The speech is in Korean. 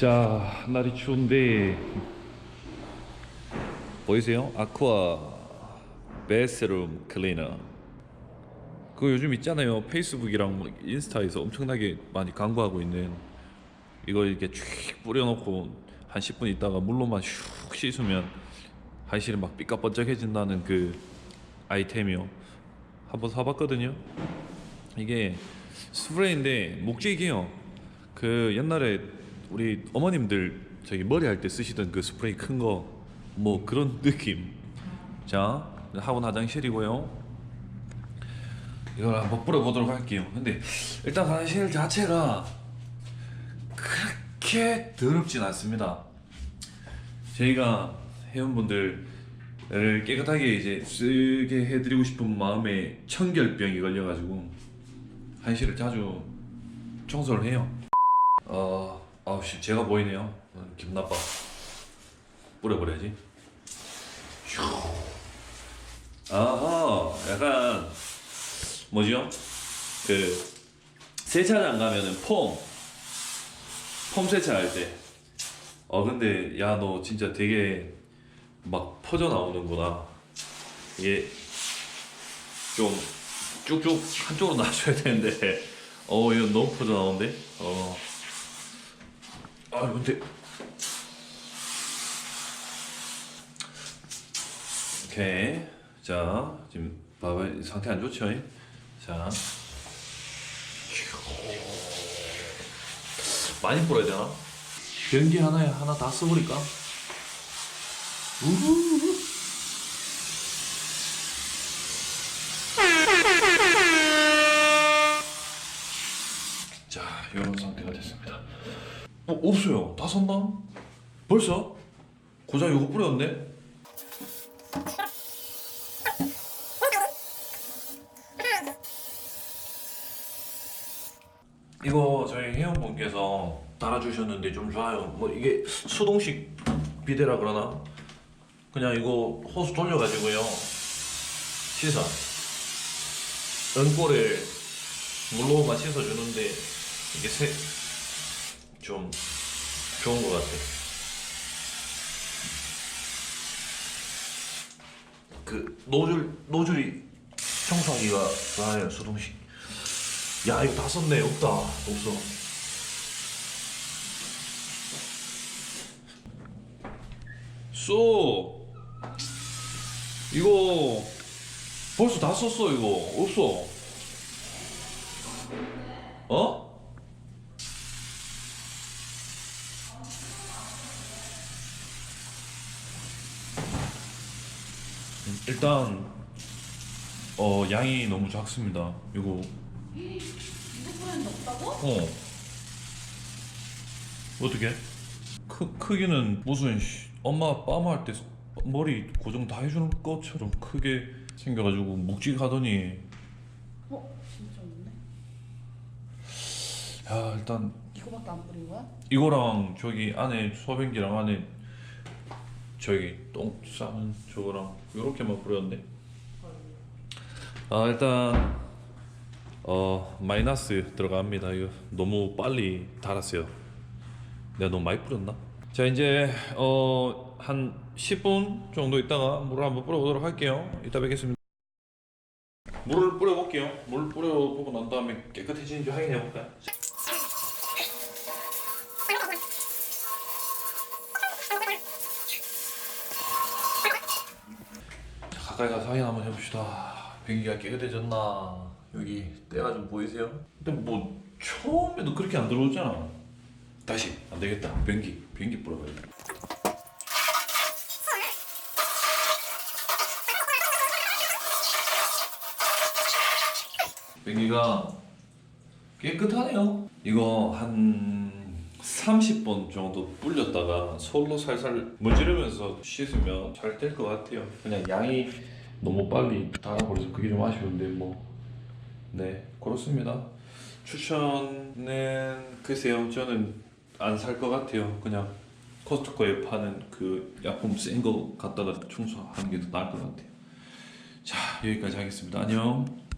자 날이 추운데. 보이세요? 아쿠아 베스룸 클리너. 그거 요즘 있잖아요. 페이스북이랑 뭐 인스타에서 엄청나게 많이 광고하고 있는 이거 이렇게 쭉 뿌려놓고 한 10분 있다가 물로만 슉 씻으면 한실이 막 삐까번쩍해진다는 그 아이템이요. 한번 사봤거든요. 이게 스프레이인데 묵직해요. 그 옛날에 우리 어머님들 저기 머리 할 때 쓰시던 그 스프레이 큰 거 뭐 그런 느낌. 자 학원 화장실이고요. 이걸 한번 뿌려보도록 할게요. 근데 일단 화장실 자체가 그렇게 더럽진 않습니다. 저희가 회원분들을 깨끗하게 이제 쓰게 해드리고 싶은 마음에 청결병이 걸려가지고 한시를 자주 청소를 해요. 어, 아우 씨, 제가 보이네요. 어, 기분 나빠. 뿌려버려야지. 휴. 아하, 약간 뭐죠? 그 세차장 가면은 폼, 폼 세차할 때. 어 근데 야 너 진짜 되게 막 퍼져 나오는구나. 이게 좀 쭉쭉 한쪽으로 놔줘야 되는데 어 이거 너무 퍼져 나오는데 어. 아 근데 오케이 자 지금 봐봐 상태 안 좋죠? 자 많이 뿌려야 되나? 변기 하나에 하나 다 써버릴까? 우후 어, 없어요. 다 썼나? 벌써? 고장 이거 뿌렸네? 이거 저희 회원분께서 달아주셨는데 좀 좋아요. 뭐 이게 수동식 비데라 그러나? 그냥 이거 호스 돌려가지고요. 씻어. 연골을 물로만 씻어주는데 이게 색 좀 좋은 것 같아. 그 노즐 노즐이 청소하기가 좋아요 수동식. 야 이거 다 썼네 없다 없어. 쏘 이거 벌써 다 썼어 이거 없어. 어? 일단 어 양이 너무 작습니다. 이거 이거뿐이 없다고? 어 어떻게? 크 크기는 무슨 씨, 엄마 빠마할 때 머리 고정 다 해주는 것처럼 크게 생겨가지고 묵직하더니 어? 진짜 없네. 야 일단 이거밖에 안 뿌린 거야? 이거랑 저기 안에 소변기랑 안에 저기 똥 싸는 저거랑 요렇게만 뿌렸네. 아 일단 어 마이너스 들어갑니다. 이거 너무 빨리 달았어요. 내가 너무 많이 뿌렸나? 자 이제 어 한 10분 정도 있다가 물을 한번 뿌려보도록 할게요. 이따 뵙겠습니다. 물을 뿌려볼게요. 물 뿌려보고 난 다음에 깨끗해지는지 확인해 볼까요? 가까이 가서 확인 한번 해봅시다. 변기가 깨끗해졌나? 여기 때가 좀 보이세요? 근데 뭐 처음에도 그렇게 안 들어오잖아. 다시 안 되겠다. 변기 변기 돼. 변기가 깨끗하네요. 이거 한 30번 정도 불렸다가 솔로 살살 문지르면서 씻으면 잘 될 것 같아요. 그냥 양이 너무 빨리 달아버려서 그게 좀 아쉬운데 뭐. 네, 그렇습니다. 추천은 글쎄요, 저는 안 살 것 같아요. 그냥 코스트코에 파는 그 약품 센 거 갖다가 청소하는 게 더 나을 것 같아요. 자, 여기까지 하겠습니다. 안녕.